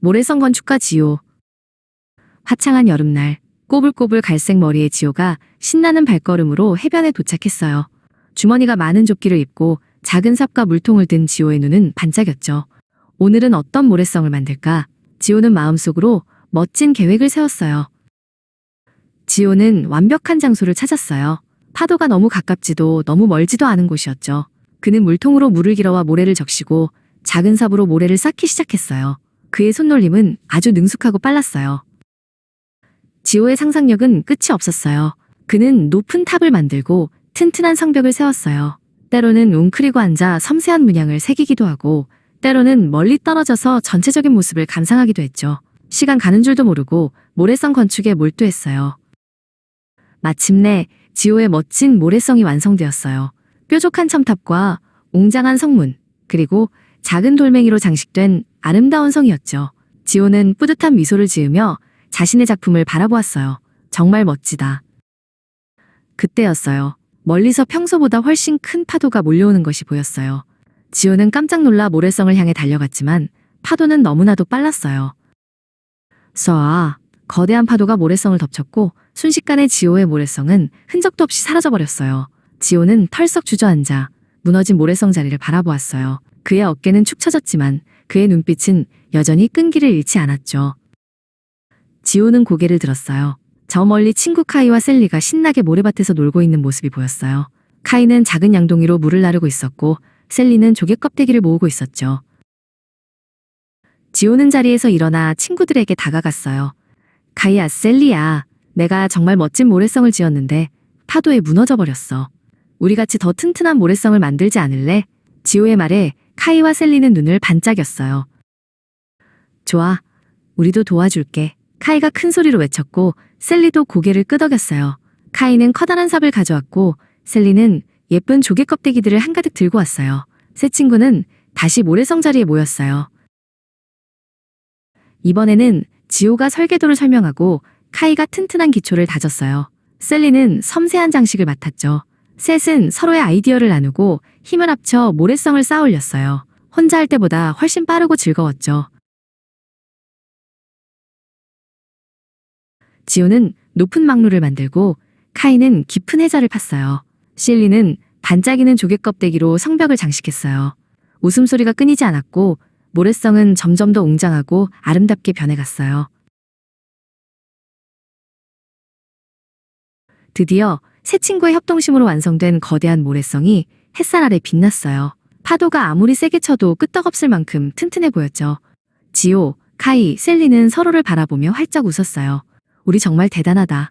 모래성 건축가 지오. 화창한 여름날, 꼬불꼬불 갈색 머리의 지오가 신나는 발걸음으로 해변에 도착했어요. 주머니가 많은 조끼를 입고 작은 삽과 물통을 든 지오의 눈은 반짝였죠. 오늘은 어떤 모래성을 만들까? 지오는 마음속으로 멋진 계획을 세웠어요. 지오는 완벽한 장소를 찾았어요. 파도가 너무 가깝지도 너무 멀지도 않은 곳이었죠. 그는 물통으로 물을 길어와 모래를 적시고 작은 삽으로 모래를 쌓기 시작했어요. 그의 손놀림은 아주 능숙하고 빨랐어요. 지오의 상상력은 끝이 없었어요. 그는 높은 탑을 만들고 튼튼한 성벽을 세웠어요. 때로는 웅크리고 앉아 섬세한 문양을 새기기도 하고 때로는 멀리 떨어져서 전체적인 모습을 감상하기도 했죠. 시간 가는 줄도 모르고 모래성 건축에 몰두했어요. 마침내 지오의 멋진 모래성이 완성되었어요. 뾰족한 첨탑과 웅장한 성문, 그리고 작은 돌멩이로 장식된 아름다운 성이었죠. 지오는 뿌듯한 미소를 지으며 자신의 작품을 바라보았어요. 정말 멋지다. 그때였어요. 멀리서 평소보다 훨씬 큰 파도가 몰려오는 것이 보였어요. 지오는 깜짝 놀라 모래성을 향해 달려갔지만 파도는 너무나도 빨랐어요. 쏴, 거대한 파도가 모래성을 덮쳤고 순식간에 지오의 모래성은 흔적도 없이 사라져버렸어요. 지오는 털썩 주저앉아 무너진 모래성 자리를 바라보았어요. 그의 어깨는 축 처졌지만 그의 눈빛은 여전히 끈기를 잃지 않았죠. 지오는 고개를 들었어요. 저 멀리 친구 카이와 셀리가 신나게 모래밭에서 놀고 있는 모습이 보였어요. 카이는 작은 양동이로 물을 나르고 있었고 셀리는 조개 껍데기를 모으고 있었죠. 지오는 자리에서 일어나 친구들에게 다가갔어요. 카이야, 셀리야. 내가 정말 멋진 모래성을 지었는데 파도에 무너져 버렸어. 우리 같이 더 튼튼한 모래성을 만들지 않을래? 지오의 말에 카이와 셀리는 눈을 반짝였어요. 좋아. 우리도 도와줄게. 카이가 큰 소리로 외쳤고 셀리도 고개를 끄덕였어요. 카이는 커다란 삽을 가져왔고 셀리는 예쁜 조개 껍데기들을 한가득 들고 왔어요. 세 친구는 다시 모래성 자리에 모였어요. 이번에는 지오가 설계도를 설명하고 카이가 튼튼한 기초를 다졌어요. 셀리는 섬세한 장식을 맡았죠. 셋은 서로의 아이디어를 나누고 힘을 합쳐 모래성을 쌓아 올렸어요. 혼자 할 때보다 훨씬 빠르고 즐거웠죠. 지오는 높은 막루를 만들고 카이는 깊은 해자를 팠어요. 실리는 반짝이는 조개 껍데기로 성벽을 장식했어요. 웃음소리가 끊이지 않았고 모래성은 점점 더 웅장하고 아름답게 변해갔어요. 드디어 새 친구의 협동심으로 완성된 거대한 모래성이 햇살 아래 빛났어요. 파도가 아무리 세게 쳐도 끄떡없을 만큼 튼튼해 보였죠. 지오, 카이, 셀리는 서로를 바라보며 활짝 웃었어요. 우리 정말 대단하다.